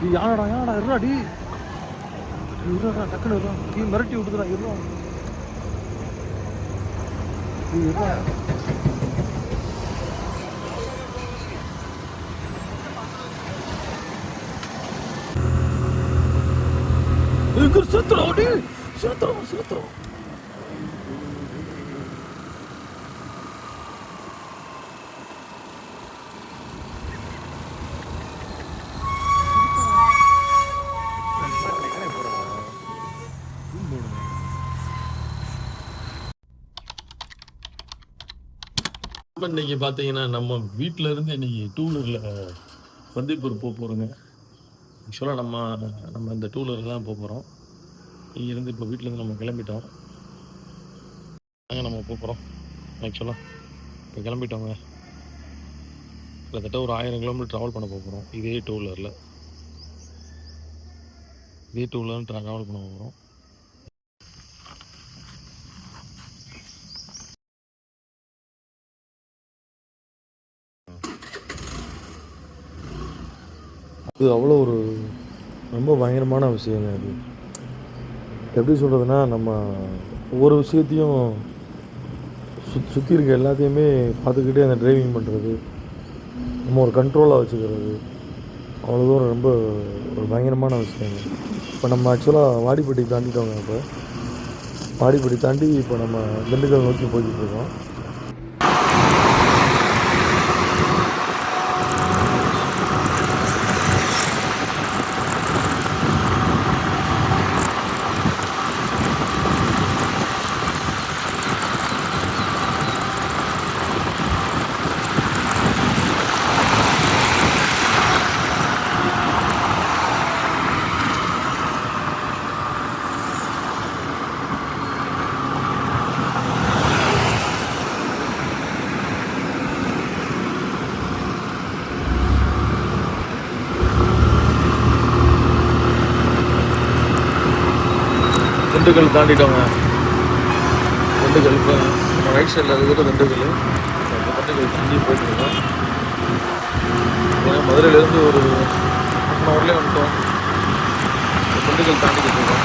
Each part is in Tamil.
நீ யானடா யானடா இருடா டி இருடா டக்குனு இருடா. நீ மிரட்டி விட்டுதுடா இருடா. நீ இருடா. எங்க சுத்துறோம் டி நம்ம இன்னைக்கு பார்த்தீங்கன்னா நம்ம வீட்டில இருந்து இன்னைக்கு டூலரில் வந்திப்பூர் போக போகிறோங்க ஆக்சுவலாக நம்ம நம்ம இந்த டூலரில் தான் போக போகிறோம் இங்கேருந்து இப்போ வீட்டிலேருந்து நம்ம கிளம்பிட்டோம். அங்கே நம்ம போக போகிறோம் ஆக்சுவலாக இப்போ கிளம்பிட்டோங்க. கிட்டத்தட்ட ஒரு ஆயிரம் கிலோமீட்டர் ட்ராவல் பண்ண போக போகிறோம் இதே டூலரில் இதே டூலர் ட்ராவல் பண்ண போகிறோம் அவ்வளோ ஒரு ரொம்ப பயங்கரமான விஷயங்க அது எப்படி சொல்கிறதுனா நம்ம ஒவ்வொரு விஷயத்தையும் சுத் சுற்றி இருக்க எல்லாத்தையுமே பார்த்துக்கிட்டே அந்த டிரைவிங் பண்ணுறது நம்ம ஒரு கண்ட்ரோலாக வச்சுக்கிறது அவ்வளோ தூரம் ரொம்ப ஒரு பயங்கரமான விஷயங்க. இப்போ நம்ம ஆக்சுவலாக வாடிப்பட்டி தாண்டிட்டோங்க இப்போ. வாடிப்பட்டி தாண்டி இப்போ நம்ம திண்டுக்கல் நோக்கி போய்கிட்டு இருக்கோம். திண்டுக்கல் தாண்டிட்டோங்க திண்டுக்கல் இப்போ ரைட் சைடில் இருக்கிறது திண்டுக்கல். அந்த திண்டுக்கல் தாண்டி போயிட்டு இருக்கோம். ஏன்னா மதுரையிலேருந்து ஒரு ஒன் ஹவர்லேயே வந்துட்டோம். திண்டுக்கல் தாண்டிக்கிட்டு இருக்கோம்.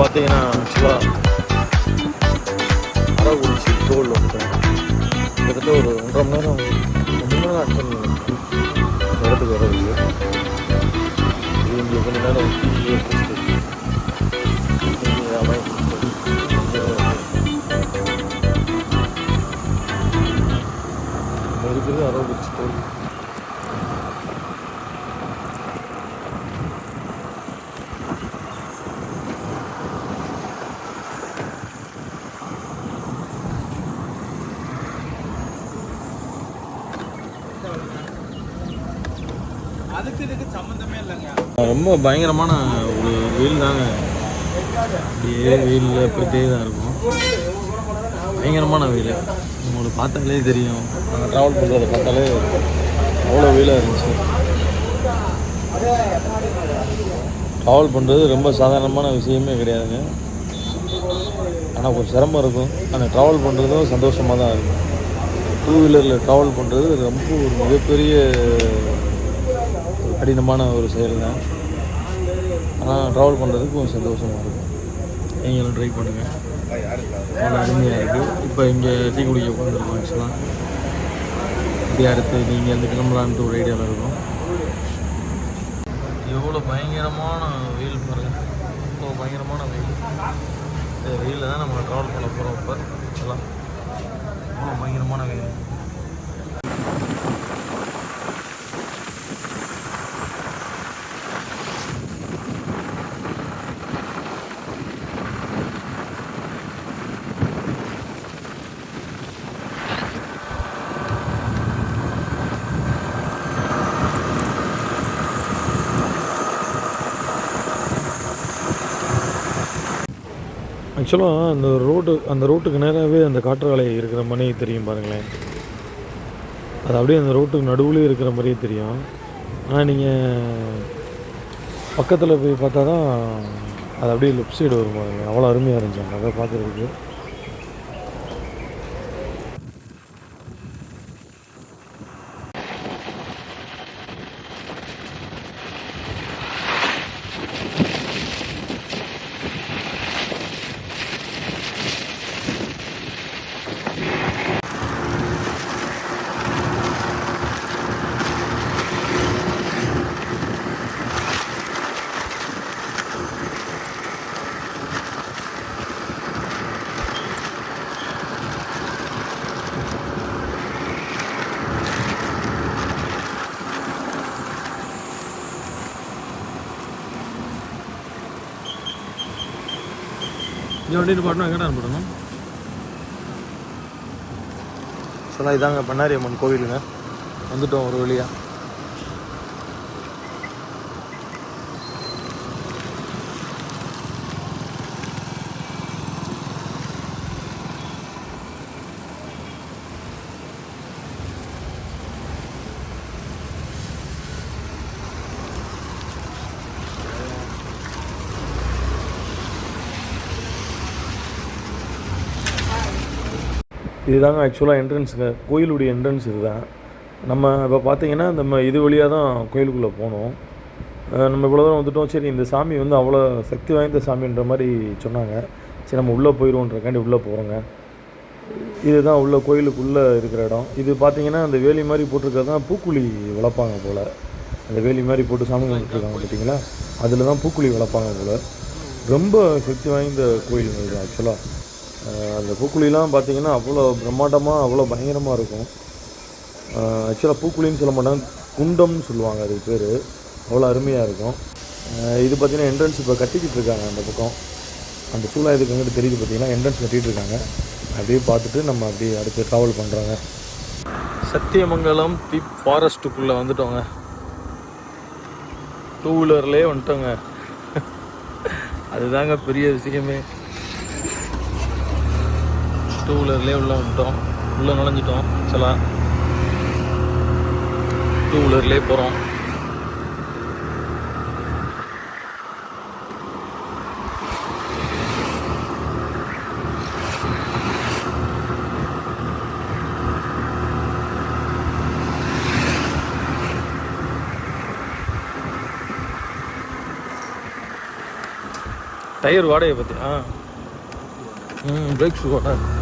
பார்த்தீங்கன்னா ஆக்சுவலாக அரகுறிச்சி டோல் வந்துட்டேன் கிட்டத்தட்ட ஒரு ஒன்றரை மணி நேரம் ரெண்டு மணி நேரம் ஆக்சுவல் இடத்துக்கு வரதுக்கு. இது உங்களுக்கு கொஞ்சம் நேரம் இங்கே போஸ்ட்டு இங்கே அமை இருக்குது அரகுறிச்சி டோல் ரொம்ப பயங்கரமான ஒரு வெயில் தாங்க. அப்படியே வெயிலில் போயிட்டே தான் இருக்கும். பயங்கரமான வெயில். உங்களுக்கு பார்த்தாலே தெரியும். நாங்கள் ட்ராவல் பண்ணுறதை பார்த்தாலே அவ்வளோ வெயிலாக இருந்துச்சு. ட்ராவல் பண்ணுறது ரொம்ப சாதாரணமான விஷயமே கிடையாதுங்க. ஆனால் கொஞ்சம் சிரமம் இருக்கும். ஆனால் ட்ராவல் பண்ணுறதும் சந்தோஷமாக தான் இருக்கும். டூ வீலரில் ட்ராவல் பண்ணுறது ரொம்ப ஒரு மிகப்பெரிய கடினமான ஒரு செயல் தான். ஆனால் ட்ராவல் பண்ணுறதுக்கு கொஞ்சம் சந்தோஷமாக இருக்கும். நீங்களும் ட்ரை பண்ணுங்கள் நல்லா அருமையாக இருக்குது இப்போ இங்கே டீ குடிக்க உட்காந்துருக்கோம் ஆக்சுவலாக இப்படி அடுத்து நீங்கள் அந்த கிளம்பலான்ட்டு ஒரு ஐடியாவில் இருக்கும். எவ்வளோ பயங்கரமான வெயில் பாருங்கள் எவ்வளோ பயங்கரமான வெயில். இந்த வெயிலில் தான் நம்ம ட்ராவல் பண்ண போகிறோம் இப்போ. ஆக்சுவலாக எவ்வளோ பயங்கரமான வெயில் ஆக்சுவலாக அந்த ரோடு அந்த ரோட்டுக்கு நேராகவே அந்த காற்றாலை இருக்கிற மாதிரி தெரியும் பாருங்களேன். அது அப்படியே அந்த ரோட்டுக்கு நடுவுலேயே இருக்கிற மாதிரியே தெரியும். ஆனால் நீங்கள் பக்கத்தில் போய் பார்த்தா தான் அது அப்படியே லெஃப்ட் சைடு வரும் பாருங்க. அவ்வளோ அருமையாக இருந்துச்சு அதை பார்க்குறதுக்கு. இங்கே வண்டி எங்கே அனுப்பணும் போடணும் சொன்னால் இதாங்க பண்ணாரி அம்மன் கோவிலுங்க. வந்துட்டோம் ஒரு வழியாக இதுதாங்க ஆக்சுவலாக என்ட்ரன்ஸுங்க கோயிலுடைய என்ட்ரன்ஸ் இதுதான். நம்ம இப்போ பார்த்தீங்கன்னா நம்ம இது வழியாக தான் கோயிலுக்குள்ளே போனோம். நம்ம இவ்வளோ தூரம் வந்துட்டோம். சரி இந்த சாமி வந்து அவ்வளோ சக்தி வாய்ந்த சாமின்ற மாதிரி சொன்னாங்க. சரி நம்ம உள்ளே போயிடுவோன்றக்காண்டி உள்ளே போகிறோங்க இதுதான் உள்ள கோயிலுக்குள்ளே இருக்கிற இடம். இது பார்த்தீங்கன்னா அந்த வேலி மாதிரி போட்டிருக்கிறது தான் பூக்குழி வளர்ப்பாங்க போல். அந்த வேலி மாதிரி போட்டு சாமி கும்பிட்டுருக்காங்க பார்த்தீங்களா அதில் தான் பூக்குழி வளர்ப்பாங்க போல். ரொம்ப சக்தி வாய்ந்த கோயிலுங்க இது ஆக்சுவலாக அந்த பூக்குழிலாம் பார்த்தீங்கன்னா அவ்வளோ பிரம்மாண்டமாக அவ்வளோ பயங்கரமாக இருக்கும். ஆக்சுவலாக பூக்குழின்னு சொல்ல மாட்டாங்க குண்டம்னு சொல்லுவாங்க அதுக்கு பேர். அவ்வளோ அருமையாக இருக்கும். இது பார்த்தீங்கன்னா என்ட்ரன்ஸ் இப்போ கட்டிக்கிட்டு இருக்காங்க அந்த பக்கம். அந்த சூழா இதுக்கு எங்கிட்ட தெரியுது பார்த்தீங்கன்னா என்ட்ரன்ஸ் கட்டிகிட்டு இருக்காங்க. அப்படியே பார்த்துட்டு நம்ம அப்படியே அடுத்து ட்ராவல் பண்ணுறாங்க சத்தியமங்கலம் தீப் ஃபாரஸ்ட்டுக்குள்ளே வந்துட்டோங்க. டூ வீலர்லேயே வந்துட்டோங்க. அதுதாங்க பெரிய விஷயமே. டூ வீலர்லேயே உள்ளே வந்துட்டோம். உள்ளே நுழைஞ்சிட்டோம். ஆக்சுவலாக டூ வீலர்லேயே போகிறோம் டயர் வாடகை பற்றி ஆ. ம் பிரேக் ஷூ வாடகை.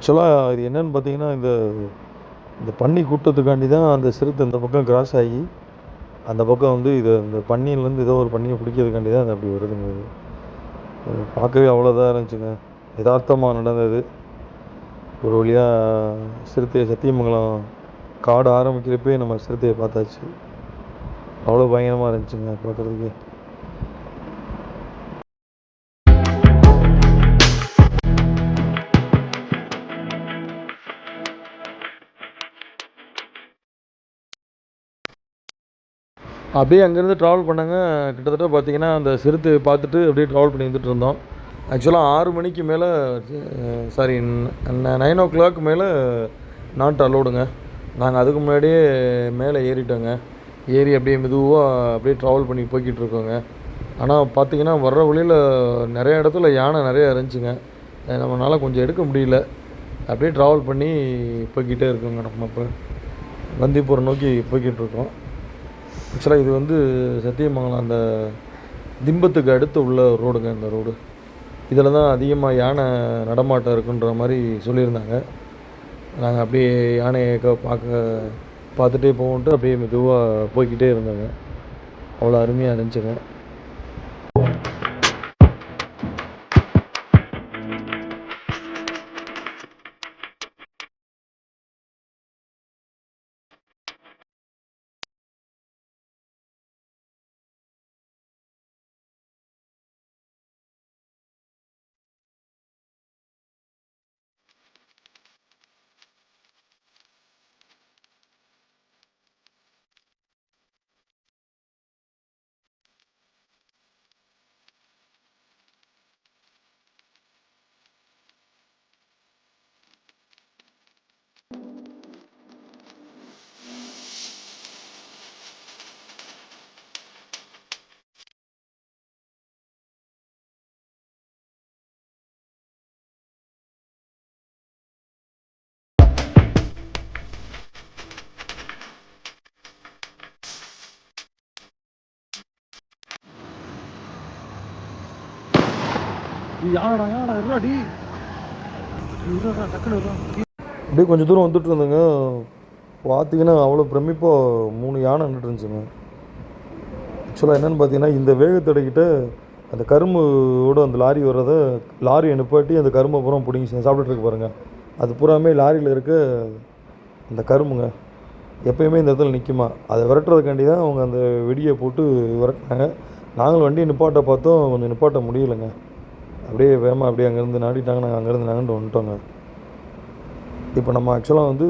ஆக்சுவலாக இது என்னன்னு பார்த்தீங்கன்னா இந்த இந்த பன்னி கூட்டத்துக்காண்டி தான் அந்த சிறுத்தை இந்த பக்கம் கிராஸ் ஆகி அந்த பக்கம் வந்து இது இந்த பன்னியிலேருந்து ஏதோ ஒரு பன்னியை பிடிக்கிறதுக்காண்டி தான் அது அப்படி வருதுங்க அது பார்க்கவே அவ்வளோதான் இருந்துச்சுங்க. யதார்த்தமாக நடந்தது. ஒரு வழியாக சிறுத்தை சத்தியமங்கலம் காடு ஆரம்பிக்கிறப்பே நம்ம சிறுத்தையை பார்த்தாச்சு. அவ்வளோ பயங்கரமாக இருந்துச்சுங்க பார்க்குறதுக்கே. அப்படியே அங்கேருந்து ட்ராவல் பண்ணாங்க. கிட்டத்தட்ட பார்த்தீங்கன்னா அந்த சிறுத்தை பார்த்துட்டு அப்படியே ட்ராவல் பண்ணி வந்துட்டு இருந்தோம். ஆக்சுவலாக ஆறு மணிக்கு மேலே சாரி நைன் ஓ கிளாக் மேலே நாட் அலோடுங்க நாங்கள் அதுக்கு முன்னாடியே மேலே ஏறிட்டோங்க. ஏறி அப்படியே மெதுவாக அப்படியே ட்ராவல் பண்ணி போய்கிட்டு இருக்கோங்க. ஆனால் பார்த்தீங்கன்னா வர்ற வழியில் நிறைய இடத்துல யானை நிறையா இருந்துச்சுங்க. நம்மளால் கொஞ்சம் எடுக்க முடியல. அப்படியே ட்ராவல் பண்ணி போய்கிட்டே இருக்கோங்க நம்ம இப்போ வந்திபுரம் நோக்கி போய்கிட்டு இருக்கோம். ஆக்சுவலாக இது வந்து சத்தியமங்கலம் அந்த திம்பத்துக்கு அடுத்து உள்ள ரோடுங்க இந்த ரோடு. இதில் தான் அதிகமாக யானை நடமாட்டம் இருக்குன்ற மாதிரி சொல்லியிருந்தாங்க. நாங்கள் அப்படியே யானையை பார்க்க பார்த்துட்டே போவோன்ட்டு அப்படியே மெதுவாக போய்க்கிட்டே இருந்தாங்க. அவ்வளோ அருமையாக இருந்துச்சுங்க. அப்படியே கொஞ்சம் தூரம் வந்துட்டு இருந்தேங்க. பார்த்தீங்கன்னா அவ்வளோ பிரமிப்பாக மூணு யானை நின்றுட்டு இருந்துச்சுங்க. ஆக்சுவலாக என்னென்னு பார்த்தீங்கன்னா இந்த வேகத்தடைக்கிட்ட அந்த கரும்போட அந்த லாரி வர்றதை லாரியை நிப்பாட்டி அந்த கரும்பை பூரா பிடிங்கி சாப்பிட்டுட்டு இருக்கு பாருங்க. அது பூராமே லாரியில் இருக்க அந்த கரும்புங்க. எப்பயுமே இந்த இடத்துல நிற்குமா அதை விரட்டுறதுக்காண்டி தான் அவங்க அந்த வெடியை போட்டு விரட்டினாங்க. நாங்களும் வண்டியை நிப்பாட்ட பார்த்தோம். கொஞ்சம் நிப்பாட்ட முடியலைங்க. அப்படியே வேகமாக அப்படியே அங்கேருந்து நாடிட்டாங்க. நாங்கள் அங்கேருந்து நகண்டு வந்துட்டோங்க. இப்போ நம்ம ஆக்சுவலாக வந்து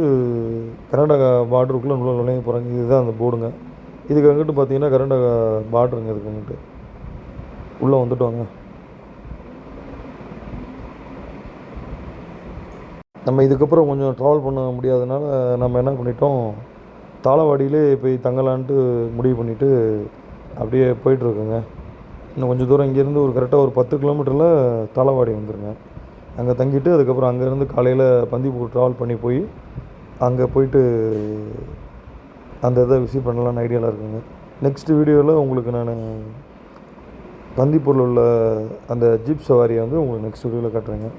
கர்நாடகா பார்டருக்குள்ளே உள்ள நுழைய போகிறாங்க இதுதான் அந்த போர்டுங்க இதுக்கு அங்கிட்டு பார்த்தீங்கன்னா கர்நாடகா பார்டருங்க இதுக்கு அங்கிட்டு. உள்ளே வந்துட்டோங்க. நம்ம இதுக்கப்புறம் கொஞ்சம் ட்ராவல் பண்ண முடியாதனால நம்ம என்ன பண்ணிட்டோம்? தாளவாடியிலே போய் தங்கலான்ட்டு முடிவு பண்ணிவிட்டு அப்படியே போயிட்டுருக்கோங்க இன்னும் கொஞ்சம் தூரம் இங்கேருந்து ஒரு கரெக்டாக ஒரு பத்து கிலோமீட்டரில் தாளவாடி வந்துருங்க. அங்கே தங்கிட்டு அதுக்கப்புறம் அங்கேருந்து காலையில் பந்திப்பூர் ட்ராவல் பண்ணி போய் அங்கே போயிட்டு அந்த இதை விசிட் பண்ணலான்னு ஐடியாவில் இருக்குங்க. நெக்ஸ்ட் வீடியோவில் உங்களுக்கு நான் பந்திப்பூரில் உள்ள அந்த ஜீப் சவாரியை வந்து உங்களுக்கு நெக்ஸ்ட் வீடியோவில் காட்டுறேங்க.